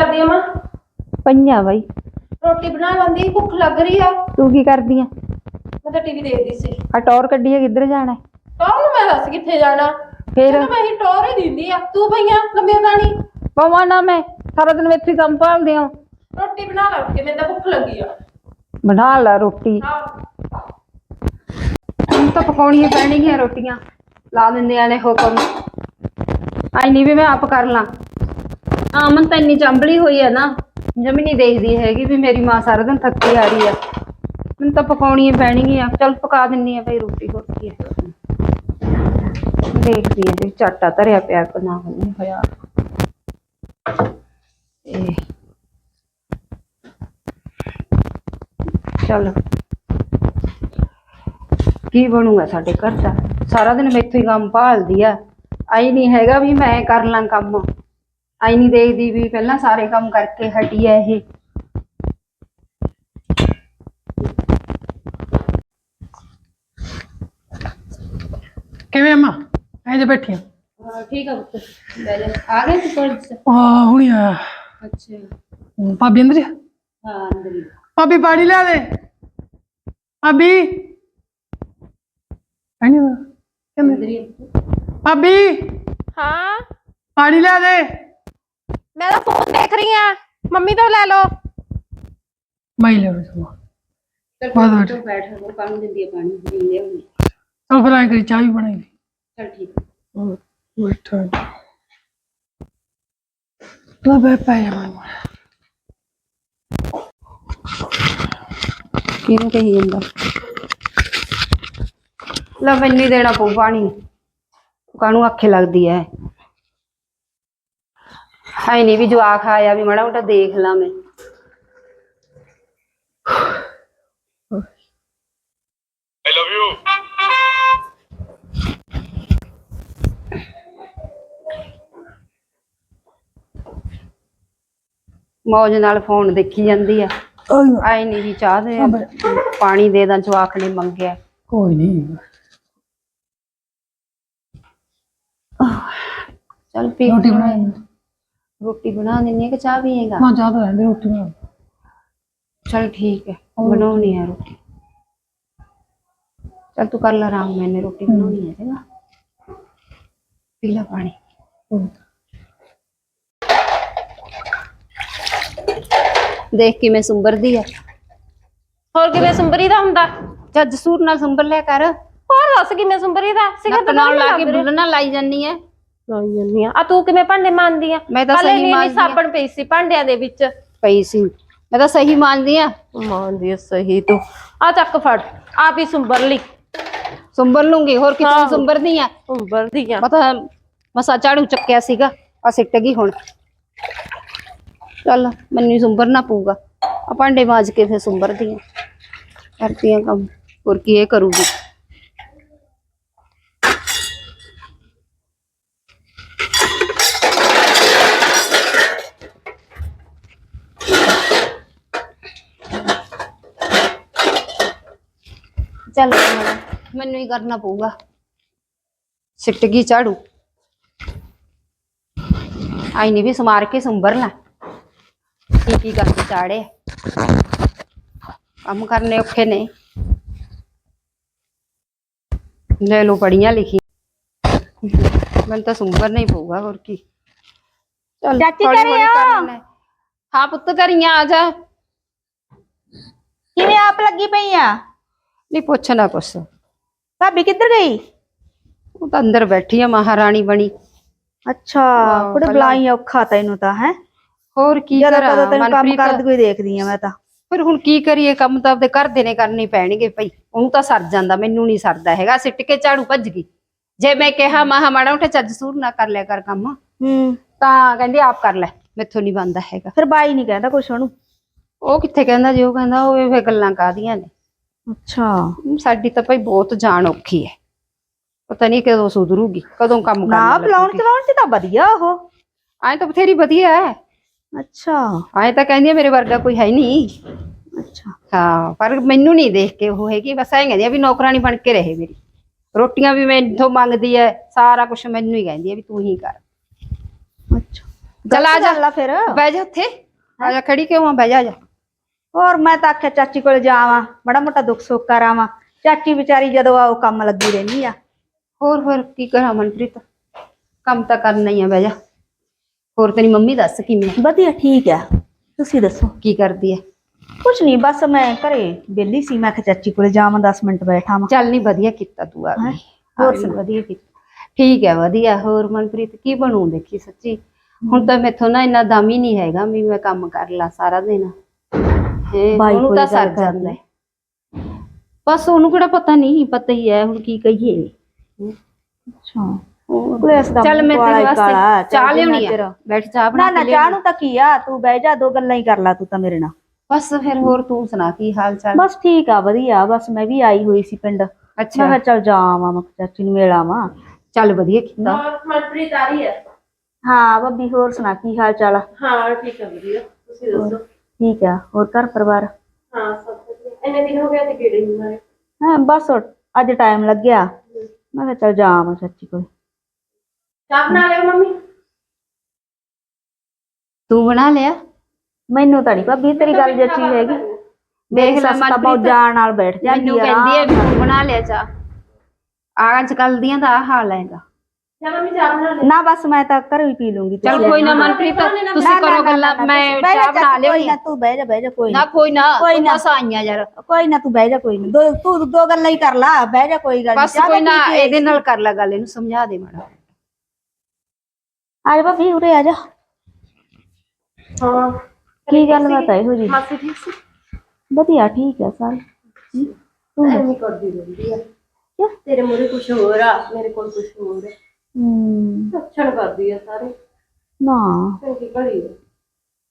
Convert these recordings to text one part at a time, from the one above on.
ਕਰਦੀ ਆ ਮਾਂ? ਪਈਆਂ ਬਾਈ। ਰੋਟੀ ਬਣਾ ਲੈਂਦੀ ਭੁੱਖ ਲੱਗ ਰਹੀ ਆ। ਤੂੰ ਕੀ ਕਰਦੀ ਆ? ਮੈਂ ਤਾਂ ਟੀਵੀ ਦੇਖਦੀ ਸੀ। ਆ ਟੌਰ ਕੱਢੀ ਆ ਕਿੱਧਰ ਜਾਣਾ? ਹੈ? ਟੌਰ ਨੂੰ ਮੈਂ ਦੱਸ ਕਿੱਥੇ ਜਾਣਾ? ਫਿਰ? ਮੈਂ ਹੀ ਟੌਰ ਹੀ ਦਿੰਦੀ ਆ ਤੂੰ ਪਈਆਂ ਲੰਮੇ ਪਾਣੀ? ਪਵਾ ਨਾ ਮੈਂ ਸਾਰਾ ਦਿਨ ਹੀ ਕੰਮ ਭਾਲਦੇ ਆ। ਰੋਟੀ ਬਣਾ ਲੈ ਕੇ ਮੈਨੂੰ ਤਾਂ ਭੁੱਖ ਲੱਗੀ ਆ। ਬਣਾ ਲੈ ਰੋਟੀ। ਹਾਂ। ਹੁਣ ਤਾਂ ਪਕਾਉਣੀਆਂ ਪੈਣਗੀਆਂ ਰੋਟੀਆਂ ਲਾ ਦਿੰਦੇ ਆ ਨੇ ਹੁਕਮ। ਆਈ ਨਹੀਂ ਵੀ ਮੈਂ ਆਪ ਕਰ ਲਾਂ। ਆਮਨ ਤਾਂ ਇੰਨੀ ਚੰਬਲੀ ਹੋਈ ਹੈ ਨਾ ਜਮੀ ਨਹੀਂ ਦੇਖਦੀ ਹੈਗੀ ਵੀ ਮੇਰੀ ਮਾਂ ਸਾਰਾ ਦਿਨ ਥੱਕੀ ਆ ਰਹੀ ਆ। ਮੈਨੂੰ ਤਾਂ ਪਕਾਉਣੀਆਂ ਪੈਣਗੀਆਂ। ਚਲ ਪਕਾ ਦਿੰਨੀ ਆ ਭਈ ਰੋਟੀ ਰੋਟੀ ਹੈ ਦੇਖਦੀ ਆ ਜੇ ਚਾਟਾ ਧਰਿਆ ਪਿਆ ਕਿ ਨਾ ਨਹੀਂ ਹੋਇਆ। ਤੇ ਚਲ। ਕੀ ਬਣੂਗਾ ਸਾਡੇ ਘਰ ਦਾ? ਸਾਰਾ ਦਿਨ ਮੈਥੋਂ ਹੀ ਕੰਮ ਭਾਲਦੀ ਆ। ਆਈ ਨਹੀਂ ਹੈਗਾ ਵੀ ਮੈਂ ਕਰ ਲਾਂ ਕੰਮ। ਆਈ ਨਹੀਂ ਦੇਖਦੀ ਵੀ ਪਹਿਲਾਂ ਸਾਰੇ ਕੰਮ ਕਰਕੇ ਹਟੀ ਐ ਇਹ। ਕਿਵੇਂ ਅੰਮਾ? ਐ ਜੇ ਬੈਠੀ ਆ। ਠੀਕ ਆ ਪੁੱਤ। ਲੈ ਜਾ ਆ ਗਏ ਤੂੰ ਕੋਲ ਆ ਹੁਣੀ ਆ। ਅੱਛਾ। ਭਾਬੀ ਅੰਦਰ ਆ? ਹਾਂ ਅੰਦਰ ਹੀ ਭਾਬੀ ਪਾਣੀ ਲਿਆ ਦੇ। ਭਾਬੀ। ਪਾਣੀ ਦਾ ਅੰਦਰ ਕਹਿੰਦੇ ਹੀ ਭਾਬੀ। ਹਾਂ? ਪਾਣੀ ਲਿਆ ਦੇ। ਮੈਂ ਤਾਂ ਫੋਨ ਦੇਖ ਰਹੀ ਆ ਮੰਮੀ ਤੋਂ ਲੈ ਲਓ। ਮੈਂ ਹੀ ਲਿਆ ਸਮਾਂ ਚੱਲ ਬੈਠ ਉਹ ਕੰਮ ਦਿੰਦੀ ਆ ਪਾਣੀ ਪੀ ਲਿਆਉਂਗੀ ਚਲ ਫਿਰ ਆਏ ਕਰੀ ਚਾਹ ਵੀ ਬਣਾਈ ਚਲ ਠੀਕ ਆ। ਬੈਠਾ ਲੈ ਬੈ ਪੈ ਜਾ ਮੈਂ ਕਿਹਨੂੰ ਕਹੀ ਜਾਂਦਾ? ਲੈ ਮੈਨੂੰ ਹੀ ਦੇਣਾ ਪਊ ਪਾਣੀ। ਕਾਹਨੂੰ ਅੱਖੇ ਲੱਗਦੀ ਐ? ਹਾਈ ਨਹੀਂ ਵੀ ਜਵਾਕ ਆਇਆ ਵੀ ਮਾੜਾ ਮੋਟਾ ਦੇਖ ਲਾਂ ਮੈਂ। I love you. ਮੌਜ ਨਾਲ ਫੋਨ ਦੇਖੀ ਜਾਂਦੀ ਐ ਆਈ ਨਹੀਂ ਵੀ ਚਾਹ ਦੇ। ਪਾਣੀ ਦੇ ਦਾਂ ਜਵਾਕ ਨੇ ਮੰਗਿਆ। ਕੋਈ ਨਹੀਂ ਚਲ ਪੀ ਰੋਟੀ ਬਣਾਈ। ਰੋਟੀ ਬਣਾ ਦਿੰਨੀ ਆ ਕਿ ਚਾਹ ਪੀਏਗਾ ਨਾ ਚਾਹ ਤਾਂ ਰਹਿੰਦੇ ਰੋਟੀ ਬਣਾ ਚਲ ਠੀਕ ਹੈ ਬਣਾਉਣੀ ਹੈ ਰੋਟੀ ਚਲ ਤੂੰ ਕਰ ਲੈ ਆਰਾਮ ਮੈਨੇ ਰੋਟੀ ਬਣਾਉਣੀ ਹੈ ਚੰਗਾ ਪੀ ਲੈ ਪਾਣੀ ਦੇਖ ਕਿਵੇਂ ਸੁੰਬਰਦੀ ਹੈ ਹੋਰ ਕਿਵੇਂ ਸੁੰਬਰੀ ਦਾ ਹੁੰਦਾ? ਜੱਜ ਸੂਰ ਨਾਲ ਸੁੰਬਰ ਲਿਆ ਕਰ। ਹੋਰ ਦੱਸ ਕਿਵੇਂ ਸੁੰਬਰੀ ਦਾ? ਸਿਖਰ ਨੱਕ ਨਾਲ ਲਾ ਕੇ ਬੁੱਲਣਾ ਲਾਈ ਜਾਨੀ ਹੈ। ਲਾਈ ਜੰਨੀ ਆ। ਆ ਤੂੰ ਕਿਵੇਂ ਭਾਂਡੇ ਮਾਂਦੀ ਆ? ਮੈਂ ਤਾਂ ਹਲੇ ਸਹੀ ਨੀ- ਨੀ ਮਾਂਜਦੀ ਆ। ਸਾਬਣ ਪਈ ਸੀ ਭਾਂਡਿਆਂ ਦੇ ਵਿੱਚ। ਪਈ ਸੀ। ਮੈਂ ਤਾਂ ਸਹੀ ਮਾਂਜਦੀ ਆ। ਮਾਂਦੀ ਆ ਸਹੀ ਤੂੰ। ਆ ਚੱਕ ਫੜ। ਆਪ ਹੀ ਸੁੰਬਰ ਲਈ। ਸੁੰਬਰ ਲੂੰਗੀ। ਹੋਰ ਕਿਤੋਂ ਹਾਂ। ਸੁੰਬਰਦੀ ਆ? ਸੁੰਬਰਦੀ ਆ। ਪਤਾ ਮਸਾ ਝਾੜੂ ਚੱਕਿਆ ਸੀਗਾ। ਆ ਸਿੱਟ ਗਈ ਹੁਣ। ਚੱਲ ਮੈਨੂੰ ਹੀ ਸੁੰਬਰਨਾ ਪਊਗਾ। ਆ ਭਾਂਡੇ ਮਾਜ ਕੇ ਫੇਰ ਸੁੰਬਰਦੀ ਆ। ਕਰਦੀ ਆ ਕੰਮ। ਹੋਰ ਕੀ ਇਹ ਕਰੂਗੀ? ਚੱਲ ਹੁਣ ਮੈਨੂੰ ਹੀ ਕਰਨਾ ਪਊਗਾ। ਸਿੱਟ ਗਈ ਝਾੜੂ। ਆਈ ਨਹੀਂ ਵੀ ਸਮਾਰ ਕੇ ਸੰਭਰ ਲੈ ਕੀ ਕੀ ਕਰਕੇ ਚਾੜੇ ਕੰਮ ਕਰਨੇ ਔਖੇ ਨੇ। ਲੈ ਲੋ ਪੜੀਆਂ ਲਿਖੀ ਮੈਨੂੰ ਤਾਂ ਸੰਭਰ ਨਹੀਂ ਪਊਗਾ ਹੋਰ ਕੀ। ਚੱਲ ਚਾਚੀ ਹੌਲੀ ਘਰੇ ਹੌਲੀ ਆ? ਕਰ ਲੈ। ਹਾਂ ਪੁੱਤ ਕਰੀਆਂ ਆ ਜਾ। ਕਿਵੇਂ ਆਪ ਲੱਗੀ ਪਈ ਆ? ਨਹੀਂ ਪੁੱਛਣਾ ਕੁਛ ਭਾਬੀ ਕਿੱਧਰ ਗਈ? ਉਹ ਤਾਂ ਅੰਦਰ ਬੈਠੀ ਆ ਮਹਾਰਾਣੀ ਬਣੀ। ਅੱਛਾ ਹਾਂ, ਕੁੜੇ ਬੁਲਾਈ ਔਖਾ ਤੈਨੂੰ ਤਾਂ ਹੈ? ਹੋਰ ਕੀ ਕਰਾਂ ਕਦੋਂ ਤੈਨੂੰ ਕੰਮ ਮਨਪ੍ਰੀਤ- ਕਰਦੀ ਕੋਈ ਦੇਖਦੀ ਆ ਮੈਂ ਤਾਂ। ਫਿਰ ਹੁਣ ਕੀ ਕਰੀਏ ਕੰਮ ਤਾਂ ਆਪਦੇ ਘਰ ਦੇ ਨੇ ਕਰਨੇ ਪੈਣਗੇ ਭਈ। ਉਹਨੂੰ ਤਾਂ ਸਰ ਜਾਂਦਾ ਮੈਨੂੰ ਨਹੀਂ ਸਰਦਾ ਹੈਗਾ। ਸਿੱਟ ਕੇ ਝਾੜੂ ਭੱਜ ਗਈ। ਜੇ ਮੈਂ ਕਿਹਾ ਮਾਹ ਮਾੜਾ ਉਠੇ ਚੱਜ ਸੂਰ ਨਾ ਕਰ ਲਿਆ ਕਰ ਕੰਮ ਹੂੰ। ਤਾਂ ਕਹਿੰਦੀ ਆਪ ਕਰ ਲੈ ਮੈਥੋਂ ਨਹੀਂ ਬੰਦਾ ਹੈਗਾ। ਫਿਰ ਬਾਈ ਨਹੀਂ ਕਹਿੰਦਾ ਕੁਛ ਉਹਨੂੰ? ਉਹ ਕਿੱਥੇ ਕਹਿੰਦਾ ਜੀ ਉਹ ਕਹਿੰਦਾ ਉਹ ਇਹ ਗੱਲਾਂ ਕਾਦੀਆਂ ਨੇ? ਅੱਛਾ। ਸਾਡੀ ਤਾਂ ਭਈ ਬਹੁਤ ਜਾਨ ਔਖੀ ਹੈ ਪਤਾ ਨਹੀਂ ਕਦੋਂ ਸੁਧਰੂਗੀ ਕਦੋਂ ਕੰਮ ਨਾ ਕਰਨਾ ਬੁਲਾਉਣ ਚਲਾਉਣ ਚ ਤਾਂ ਵਧੀਆ ਉਹ। ਐ ਤਾਂ ਬਥੇਰੀ ਵਧੀਆ ਹੈ ਅੱਛਾ। ਐ ਤਾਂ ਕਹਿੰਦੀ ਆ ਮੇਰੇ ਵਰਗਾ ਕੋਈ ਹੈ ਨਹੀਂ ਅੱਛਾ। ਹਾਂ ਪਰ ਮੈਨੂੰ ਨਹੀਂ ਦੇਖ ਕੇ ਉਹ ਹੈਗੀ ਬਸ ਐਂ ਕਹਿੰਦੀ ਆ ਵੀ ਨੌਕਰਾਨੀ ਬਣ ਕੇ ਰਹੇ ਮੇਰੀ। ਰੋਟੀਆਂ ਵੀ ਮੈਥੋਂ ਮੰਗਦੀ ਐ ਸਾਰਾ ਕੁਝ ਮੈਨੂੰ ਹੀ ਕਹਿੰਦੀ ਐ ਵੀ ਤੂੰ ਹੀ ਕਰ। ਅੱਛਾ। ਚੱਲ ਆ ਜਾ। ਫਿਰ। ਬਹਿ ਜਾ ਉੱਥੇ। ਆ ਜਾ ਖੜੀ ਕਿਉਂ ਆ? ਬਹਿ ਜਾ ਜਾ। ਹੋਰ ਮੈਂ ਤਾਂ ਆਖਿਆ ਚਾਚੀ ਕੋਲ ਜਾਵਾਂ ਬੜਾ ਮੋਟਾ ਦੁੱਖ ਸੁੱਖ ਕਰਾਵਾਂ। ਚਾਚੀ ਵਿਚਾਰੀ ਜਦੋਂ ਆਓ ਕੰਮ ਲੱਗੀ ਰਹਿੰਦੀ ਆ। ਹੋਰ ਹੋਰ ਕੀ ਕਰਾਂ ਮਨਪ੍ਰੀਤ? ਕੰਮ ਤਾਂ ਕਰਨਾ ਹੀ ਆ ਬਹਿ ਜਾ। ਹੋਰ ਤੇਰੀ ਮੰਮੀ ਦੱਸ ਕਿਵੇਂ ਆ? ਵਧੀਆ ਠੀਕ ਆ। ਤੁਸੀਂ ਦੱਸੋ? ਕੀ ਕਰਦੀ ਐ? ਕੁਛ ਨਹੀਂ ਬਸ ਮੈਂ ਘਰੇ ਵਿਹਲੀ ਸੀ ਮੈਂ ਕਿਹਾ ਚਾਚੀ ਕੋਲ ਜਾਵਾਂ 10 ਮਿੰਟ ਬੈਠਾਵਾਂ ਚੱਲ ਨਹੀਂ ਵਧੀਆ ਕੀਤਾ ਤੂੰ ਆ ਗਈ ਹੋਰ ਹੋਰ ਸੁਣ ਵਧੀਆ ਕੀਤਾ। ਠੀਕ ਹੈ ਵਧੀਆ। ਹੋਰ ਮਨਪ੍ਰੀਤ ਕੀ ਬਣੂ ਦੇਖੀ ਸੱਚੀ? ਹੁਣ ਤਾਂ ਮੈਥੋਂ ਨਾ ਇੰਨਾ ਦਮ ਹੀ ਨਹੀਂ ਹੈਗਾ ਵੀ ਮੈਂ ਕੰਮ ਕਰ ਲਾ ਸਾਰਾ ਦਿਨ। ਬਾਈ ਉਹਨੂੰ ਤਾਂ ਸਰ ਕਰ ਜਾਂਦਾ। ਹੈ ਬਸ ਉਹਨੂੰ ਕਿਹੜਾ ਪਤਾ ਨਹੀਂ ਪਤਾ ਹੀ ਹੈ ਹੁਣ ਕੀ ਕਹੀਏ। ਅੱਛਾ। ਦਾ ਚੱਲ ਮੈਂ ਮੂੰਹ ਤੇਰੇ ਕਾਲਾ ਹੀ ਕਾਲਾ, ਵਾਸਤੇ ਚੱਲ ਚਾਹ ਜਿੰਨਾ ਲਿਆਉਣੀ ਚਿਰ- ਆ ਬੈਠ ਚਾਹ ਨਾ ਬਣਾ ਨਾ ਕੇ ਚਾਹ ਲਿਆਉਣੀ ਨੂੰ ਤਾਂ ਕੀ ਆ ਤੂੰ ਬਹਿ ਜਾ ਦੋ ਗੱਲਾਂ ਹੀ ਕਰ ਲਾ ਤੂੰ ਤਾਂ ਮੇਰੇ ਨਾਲ। ਬਸ ਫਿਰ ਹੋਰ ਤੂੰ ਸੁਣਾ ਕੀ ਹਾਲ ਚਾਲ? ਬਸ ਠੀਕ ਆ ਵਧੀਆ ਬਸ ਮੈਂ ਵੀ ਆਈ ਹੋਈ ਸੀ ਪਿੰਡ। ਮੈਂ ਅੱਛਾ। ਕਿਹਾ ਚੱਲ ਜਾਵਾਂ ਮੈਂ ਕਿਹਾ ਚਾਚੀ ਨੂੰ ਮਿਲ ਆਵਾਂ। ਚੱਲ ਵਧੀਆ ਕੀਤਾ। ਮਨਪ੍ਰੀਤ ਆ ਰਹੀ ਹੈ? ਹਾਂ ਬੱਬੀ ਹੋਰ ਸੁਣਾ ਕੀ ਹਾਲ ਚਾਲ ਆ? ਹਾਂ ਠੀਕ ਹੈ ਵਧੀਆ। ਤੁਸੀਂ ਦੱਸੋ? ਠੀਕ ਆ ਹੋਰ ਘਰ ਪਰਿਵਾਰ? ਹਾਂ ਸਭ ਵਧੀਆ। ਇੰਨੇ ਦਿਨ ਹੋ ਗਏ ਤੇ ਕਿਹੜੇ ਨਹੀਂ ਮਾਰੇ। ਹਾਂ ਬਸ ਅੱਜ ਟਾਈਮ ਲੱਗਿਆ। ਮੈਂ ਕਿਹਾ ਚੱਲ ਜਾਵਾਂ ਚਾਚੀ ਕੋਲ ਚਾਹ ਬਣਾ ਲਿਓ ਮੰਮੀ? ਤੂੰ ਬਣਾ ਲਿਆ? ਮੈਨੂੰ ਤਾਂ ਨਹੀਂ ਭਾਬੀ ਤੇਰੀ ਗੱਲ ਜੱਚੀ ਹੈਗੀ। ਦੇਖ ਲੈ ਤਾਂ ਬਹੁਤ ਜਾਣ ਨਾਲ ਬੈਠ ਜਾਂਦੀ ਮੈਨੂੰ ਆ। ਕਹਿੰਦੀ ਨਾਲ। ਵੀ ਤੂੰ ਬਣਾ ਲਿਆ ਚਾਹ। ਅੱਜ ਕੱਲ ਦੀਆਂ ਦਾ ਹਾਲ ਹੈਗਾ। ਚਾਹ ਮੰਮੀ ਚਾਹ ਬਣਾ ਲਿਓ। ਨਾ ਬਸ ਮੈਂ ਤਾਂ ਘਰੋਂ ਹੀ ਪੀ ਲੂੰਗੀ ਚੱਲ ਕੋਈ ਨਾ ਮਨਪ੍ਰੀਤ ਤੁਸੀਂ ਕਰੋ ਗੱਲਾਂ ਮੈਂ ਚਾਹ ਬਣਾ ਲਿਆਉਣੀ ਨਾ ਤੂੰ ਬਹਿ ਜਾ ਬਹਿ ਜਾ ਕੋਈ ਨਾ ਕੋਈ ਨਾ ਕੋਈ ਤੂੰ ਨਾ। ਬਸ ਆਈਆਂ ਯਾਰ। ਕੋਈ ਨਾ ਤੂੰ ਬਹਿ ਜਾ ਕੋਈ ਨਾ। ਦੋ ਤੂੰ ਦੋ ਗੱਲਾਂ ਹੀ ਕਰ ਲਾ ਬਹਿ ਜਾ ਕੋਈ ਗੱਲ। ਬਸ ਕੋਈ ਤਾਂ ਨਾ ਇਹਦੇ ਨਾਲ ਕਰ ਲੈ ਗੱਲ ਇਹਨੂੰ ਸਮਝਾ ਦੇ ਮਾੜਾ। ਆ ਜਾ ਭਾਬੀ ਉਰੇ ਆ ਜਾ। ਹਾਂ। ਕੀ ਗੱਲ ਬਾਤ ਹੈ ਇਹੋ ਜੀ ਮਾਸੀ ਠੀਕ ਸੀ? ਵਧੀਆ ਠੀਕ ਹੈ ਸਰ ਐਵੇਂ ਕਰਦੀ ਰਹਿੰਦੀ ਆ। ਤੇਰੇ ਮੂਰੇ ਕੁਝ ਹੋਰ ਆ ਮੇਰੇ ਕੋਲ ਕੁਝ ਹੋਰ ਹੈ ਹੂੰ। ਲੱਛਣ ਕਰਦੀ ਆ ਸਾਰੇ। ਨਾ। ਚੰਗੀ ਭਲੀ ਆ।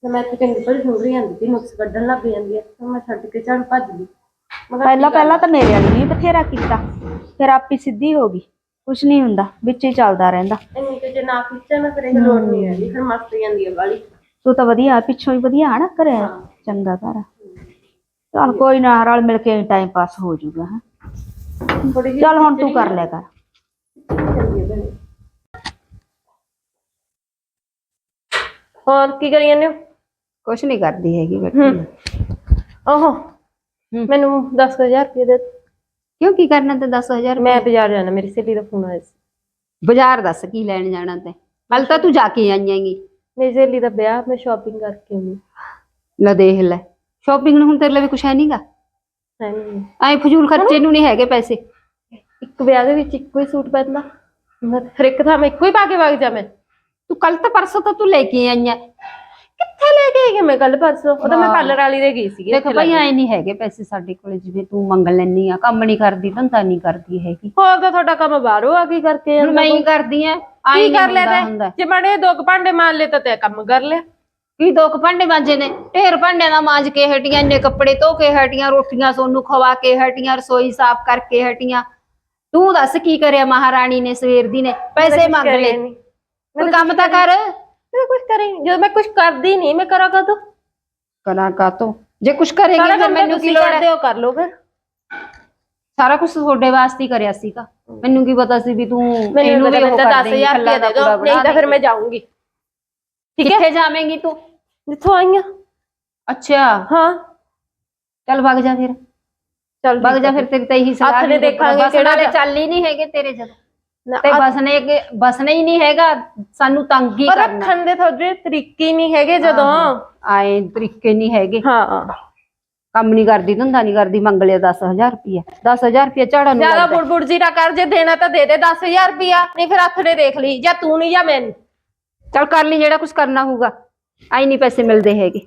ਤੇ ਮੈਂ ਤੇ ਚੰਗੀ ਭਲੀ ਸੁਣ ਰਹੀ ਜਾਂਦੀ ਸੀ ਨੁਕਸ ਕੱਢਣ ਲੱਗ ਜਾਂਦੀ ਆ ਤੇ ਮੈਂ ਛੱਡ ਕੇ ਝੜ ਭੱਜ ਗਈ। ਮਗਰ ਪਹਿਲਾਂ ਪਹਿਲਾਂ ਤਾਂ ਮੇਰੇ ਵਾਲੀ ਵੀ ਬਥੇਰਾ ਕੀਤਾ। ਫਿਰ ਆਪੀ ਸਿੱਧੀ ਹੋ ਗਈ। ਕੁਛ ਨਹੀਂ ਹੁੰਦਾ ਵਿੱਚ ਹੀ ਚੱਲਦਾ ਰਹਿੰਦਾ। ਇੰਨੀ ਤੇ ਜੇ ਨਾ ਖਿੱਚੇ ਨਾ ਫਿਰ ਇਹ ਲੋੜ ਨਹੀਂ ਹੈਗੀ ਫਿਰ ਮਸਤ ਜਾਂਦੀ ਆ ਵਾਲੀ। ਤੂੰ ਤਾਂ ਵਧੀਆ ਪਿੱਛੋਂ ਹੀ ਵਧੀਆ ਨਾ ਕਰਿਆ। ਚੰਗਾ ਘਰ ਚੱਲ ਕੋਈ ਨਾ ਰਲ ਮਿਲ ਕੇ ਟਾਈਮ ਪਾਸ ਹੋ ਜਾਊਗਾ ਹੈਂ। ਥੋੜੀ ਜਿਹੀ ਚੱਲ ਹੁਣ ਤੂੰ ਕਰ ਲਿਆ ਕਰ। ਜਾਂਦੀ ਆ ਭੈਣੇ। ਹੋਰ ਕੀ ਕਰੀ ਜਾਂਦੇ ਹੋ? ਕੁਛ ਨਹੀਂ ਕਰਦੀ ਹੈਗੀ ਬੈਠੀ ਓਹੋ ਮੈਨੂੰ 10000 ਰੁਪਏ ਦੇ ਕਿਉਂ ਕੀ ਕਰਨਾ ਤੇ 10000 ਮੈਂ ਬਾਜ਼ਾਰ ਜਾਣਾ ਮੇਰੀ ਸਹੇਲੀ ਦਾ ਫੋਨ ਆਇਆ ਸੀ। ਬਾਜ਼ਾਰ ਦੱਸ ਕੀ ਲੈਣ ਜਾਣਾ ਤੇ? ਕੱਲ ਤਾਂ ਤੂੰ ਜਾ ਕੇ ਆਈ ਹੈਗੀ। ਮੇਰੀ ਸਹੇਲੀ ਦਾ ਵਿਆਹ ਮੈਂ ਸ਼ਾਪਿੰਗ ਕਰਕੇ ਆਉਣੀ ਲੈ ਦੇਖ ਲੈ ਸ਼ਾਪਿੰਗ ਨੂੰ ਹੁਣ ਤੇਰੇ ਲਈ ਕੁਛ ਹੈ ਨਹੀਂਗਾ ਹੈ ਨਹੀਂ ਐ ਫਜ਼ੂਲ ਖਰਚੇ ਨੂੰ ਨਹੀਂ ਹੈਗੇ ਪੈਸੇ। ਇੱਕ ਵਿਆਹ ਦੇ ਵਿੱਚ ਇੱਕੋ ਹੀ ਸੂਟ ਪਹਿਨਦਾ। ਮੈਂ ਹਰ ਇੱਕ ਥਾਂ ਮੈਂ ਇੱਕੋ ਹੀ ਪਾ ਕੇ ਵਗ ਜਾ ਮੈਂ। ਤੂੰ ਕੱਲ ਤਾਂ ਪਰਸੋਂ ਤਾਂ ਤੂੰ ਲੈ ਕੇ ਆਈ ਹੈ ਕਿੱਥੇ ਲੈ ਕੇ ਗਈ ਮੈਂ ਕੱਲ ਪਰਸੋਂ? ਉਹ ਤਾਂ ਮੈਂ। ਪਾਰਲਰ ਵਾਲੀ ਦੇ ਗਈ ਸੀਗੀ ਦੇਖ ਭਾਈ ਐ ਨਹੀਂ ਹੈਗੇ ਪੈਸੇ ਸਾਡੇ ਕੋਲੇ ਜਿਵੇਂ ਤੂੰ ਮੰਗ ਲੈਣੀ ਆ ਕੰਮ ਨਹੀਂ ਕਰਦੀ ਧੰਦਾ ਨਹੀਂ ਕਰਦੀ ਹੈਗੀ। ਹੋਰ ਤਾਂ ਤੁਹਾਡਾ ਕੰਮ ਬਾਹਰੋਂ ਆ ਕੀ ਕਰਕੇ ਹੁਣ ਜਾਂਦਾ ਮੈਂ ਹੀ ਕੋਈ? ਕਰਦੀ ਆ ਕੀ ਕਰ ਤੇ? ਜੇ ਮਾੜੇ ਦੋ ਕੁ ਭਾਂਡੇ ਮਾਰ ਲਏ ਤਾਂ ਤੇ ਕੰਮ ਕਰ ਲਿਆ। ਕੀ ਦੋ ਕੁ ਭਾਂਡੇ ਮਾਂਜੇ ਨੇ? ਢੇਰ ਭਾਂਡਿਆਂ ਦਾ ਮਾਂਜ ਕੇ ਹਟੀਆਂ ਇੰਨੇ ਕੱਪੜੇ ਧੋ ਕੇ ਹਟੀਆਂ ਰੋਟੀਆਂ ਸੋਨੂੰ ਖਵਾ ਕੇ ਹਟੀਆਂ ਰਸੋਈ ਸਾਫ਼ ਕਰਕੇ ਹਟੀਆਂ। ਤੂੰ ਦੱਸ ਕੀ ਕਰਿਆ ਮਹਾਰਾਣੀ ਨੇ ਸਵੇਰ ਦੀ ਨੇ? ਪੈਸੇ ਮੰਗ ਲਏ। ਕੋਈ ਕੰਮ ਤਾਂ ਕਰ ਮੈਂ ਕੁਝ ਕਰੀ ਜਦੋਂ ਮੈਂ ਕੁਝ ਕਰਦੀ ਨਹੀਂ ਮੈਂ ਕਰਾਂ ਕਦੋਂ ਕਰਾਂ ਕਾਤੋਂ ਜੇ ਕੁਛ ਕਰੇਗੀ ਫਿਰ ਮੈਨੂੰ ਕੀ ਲੋੜ ਕਰਦੇ ਹੋ ਕਰ ਲਓ ਫਿਰ। ਸਾਰਾ ਕੁਝ ਤੁਹਾਡੇ ਵਾਸਤੇ ਹੀ ਕਰਿਆ ਸੀਗਾ। ਮੈਨੂੰ ਕੀ ਪਤਾ ਸੀ ਵੀ ਤੂੰ ਮੈਨੂੰ ਇਹਨੂੰ ਵੀ ਉਹ ਕਰ 10000 ਦੇਂਗੀ, ਰੁਪਏ ਦੇ ਨਹੀਂ ਤਾਂ ਫਿਰ। ਮੈਂ ਜਾਊਂਗੀ। ਠੀਕ ਹੈ? ਕਿੱਥੇ ਜਾਵੇਂਗੀ ਤੂੰ? ਜਿੱਥੋਂ ਆਈਆਂ ਅੱਛਾ। ਹਾਂ। ਚੱਲ ਵਗ ਜਾ ਫਿਰ। ਚੱਲ ਵਗ ਜਾ ਫਿਰ ਤੇਰੀ ਤਾਂ ਇਹੀ ਸਲਾਹ ਹੱਥ ਨੇ ਵੀ ਦੇਖਾਂਗੇ ਕਿਹੜਾ ਚੱਲ ਹੀ ਨਹੀਂ ਹੈਗੇ ਤੇਰੇ ਜਦੋਂ। ਨਾ, ਤੇ ਬਸਨੇ ਕੇ ਬਸਨੇ ਹੀ ਨਹੀਂ ਹੈਗਾ ਸਾਨੂੰ ਤੰਗ ਹੀ ਪਰ ਕਰਨਾ। ਰੱਖਣ ਦੇ ਤੁਹਾਡੇ ਤਰੀਕੇ ਹੀ ਨਹੀਂ ਹੈਗੇ ਜਦੋਂ। ਆਏ ਤਰੀਕੇ ਨਹੀਂ ਹੈਗੇ। ਹਾਂ। ਕੰਮ ਨਹੀਂ ਕਰਦੀ ਧੰਦਾ ਨਹੀਂ ਕਰਦੀ ਮੰਗ ਲਿਆ 10000 ਰੁਪਏ 10000 ਰੁਪਏ ਝਾੜਨ ਨੂੰ ਜ਼ਿਆਦਾ ਲੱਗਦਾ। ਬੁੜਬੁੜ ਜੀ ਨਾ ਕਰ ਜੇ ਦੇਣਾ ਤਾਂ ਦੇ ਦੇ 10000 ਰੁਪਿਆ ਨਹੀਂ ਫਿਰ ਹੱਥ ਨੇ ਦੇਖ ਲਈ ਜਾਂ ਤੂੰ ਨਹੀਂ ਜਾਂ ਮੈਂ ਨੀ। ਚੱਲ ਕਰ ਲਈ ਜਿਹੜਾ ਕੁਝ ਕਰਨਾ ਹੋਊਗਾ। ਆਈ ਨਹੀਂ ਪੈਸੇ ਮਿਲਦੇ ਹੈਗੇ।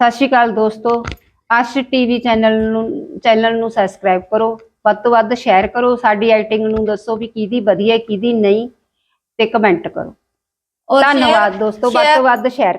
ਸਤਿ ਸ਼੍ਰੀ ਅਕਾਲ ਦੋਸਤੋ। ਆਸ਼ ਟੀਵੀ ਚੈਨਲ ਨੂੰ ਚੈਨਲ ਨੂੰ ਸਬਸਕ੍ਰਾਈਬ ਕਰੋ ਵੱਧ ਤੋਂ ਵੱਧ ਸ਼ੇਅਰ ਕਰੋ ਸਾਡੀ ਐਡੀਟਿੰਗ ਨੂੰ ਦੱਸੋ ਵੀ ਕਿਹਦੀ ਵਧੀਆ ਕਿਹਦੀ ਨਹੀਂ ਤੇ ਕਮੈਂਟ ਕਰੋ। ਧੰਨਵਾਦ ਦੋਸਤੋ ਵੱਧ ਤੋਂ ਵੱਧ ਸ਼ੇਅਰ